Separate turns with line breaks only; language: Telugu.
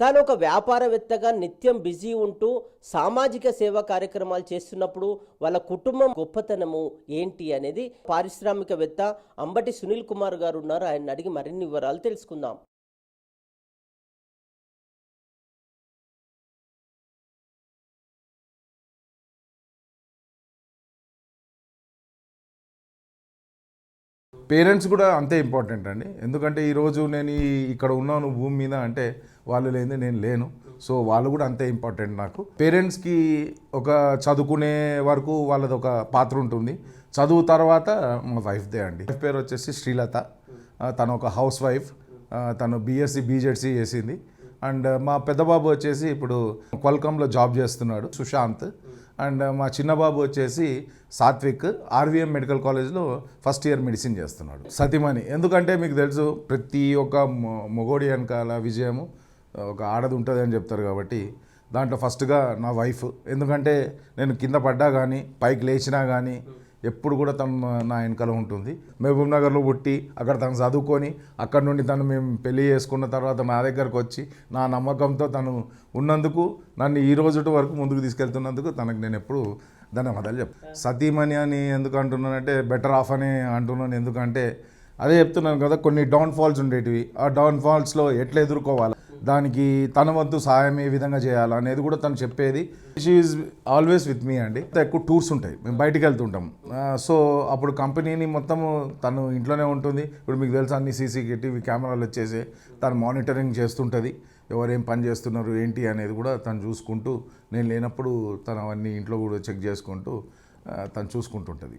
తాను ఒక వ్యాపారవేత్తగా నిత్యం బిజీ ఉంటూ సామాజిక సేవా కార్యక్రమాలు చేస్తున్నప్పుడు వాళ్ళ కుటుంబం గొప్పతనము ఏంటి అనేది పారిశ్రామికవేత్త అంబటి సునీల్ కుమార్ గారు ఉన్నారు. ఆయన అడిగి మరిన్ని వివరాలు తెలుసుకుందాం.
పేరెంట్స్ కూడా అంతే ఇంపార్టెంట్ అండి. ఎందుకంటే ఈరోజు నేను ఇక్కడ ఉన్నాను భూమి మీద అంటే వాళ్ళు లేని నేను లేను. సో వాళ్ళు కూడా అంతే ఇంపార్టెంట్ నాకు. పేరెంట్స్కి ఒక చదువుకునే వరకు వాళ్ళది ఒక పాత్ర ఉంటుంది. చదువు తర్వాత మా వైఫ్దే అండి. వైఫ్ పేరు వచ్చేసి శ్రీలత. తను ఒక హౌస్ వైఫ్. తను బీఎస్సీ బీజెడ్సీ చేసింది. అండ్ మా పెద్దబాబు వచ్చేసి ఇప్పుడు క్వల్కమ్లో జాబ్ చేస్తున్నాడు సుశాంత్. అండ్ మా చిన్న బాబు వచ్చేసి సాత్విక్ ఆర్వీఎం మెడికల్ కాలేజ్లో ఫస్ట్ ఇయర్ మెడిసిన్ చేస్తున్నాడు సతీమణి. ఎందుకంటే మీకు తెలుసు ప్రతి ఒక్క మొగోడి వెనకాల విజయము ఒక ఆడది ఉంటుంది అని చెప్తారు కాబట్టి దాంట్లో ఫస్ట్గా నా వైఫ్. ఎందుకంటే నేను కింద పడ్డా కానీ పైకి లేచినా కానీ ఎప్పుడు కూడా తను నా వెనకాల ఉంటుంది. మహబూబ్ నగర్లో పుట్టి అక్కడ తను చదువుకొని అక్కడ నుండి తను మేము పెళ్ళి చేసుకున్న తర్వాత నా దగ్గరకు వచ్చి నా నమ్మకంతో తను ఉన్నందుకు నన్ను ఈ రోజు వరకు ముందుకు తీసుకెళ్తున్నందుకు తనకు నేను ఎప్పుడు ధన్యవాదాలు చెప్ సతీమణి అని ఎందుకు అంటున్నానంటే బెటర్ ఆఫ్ అని అంటున్నాను ఎందుకంటే అదే చెప్తున్నాను కదా కొన్ని డౌన్ ఫాల్స్ ఉండేటివి. ఆ డౌన్ ఫాల్స్లో ఎట్లా ఎదుర్కోవాలి? దానికి తన వంతు సహాయం ఏ విధంగా చేయాలి అనేది కూడా తను చెప్పేది. షీఈ్ ఆల్వేస్ విత్ మీ అండి. ఎక్కువ టూర్స్ ఉంటాయి. మేము బయటికి వెళ్తుంటాం. సో అప్పుడు కంపెనీని మొత్తము తను ఇంట్లోనే ఉంటుంది. ఇప్పుడు మీకు తెలుసు అన్ని సీసీటీవీ కెమెరాలు వచ్చేసి తను మానిటరింగ్ చేస్తుంటుంది. ఎవరేం పని చేస్తున్నారు ఏంటి అనేది కూడా తను చూసుకుంటూ నేను లేనప్పుడు తను అవన్నీ ఇంట్లో కూడా చెక్ చేసుకుంటూ తను చూసుకుంటుంటుంది.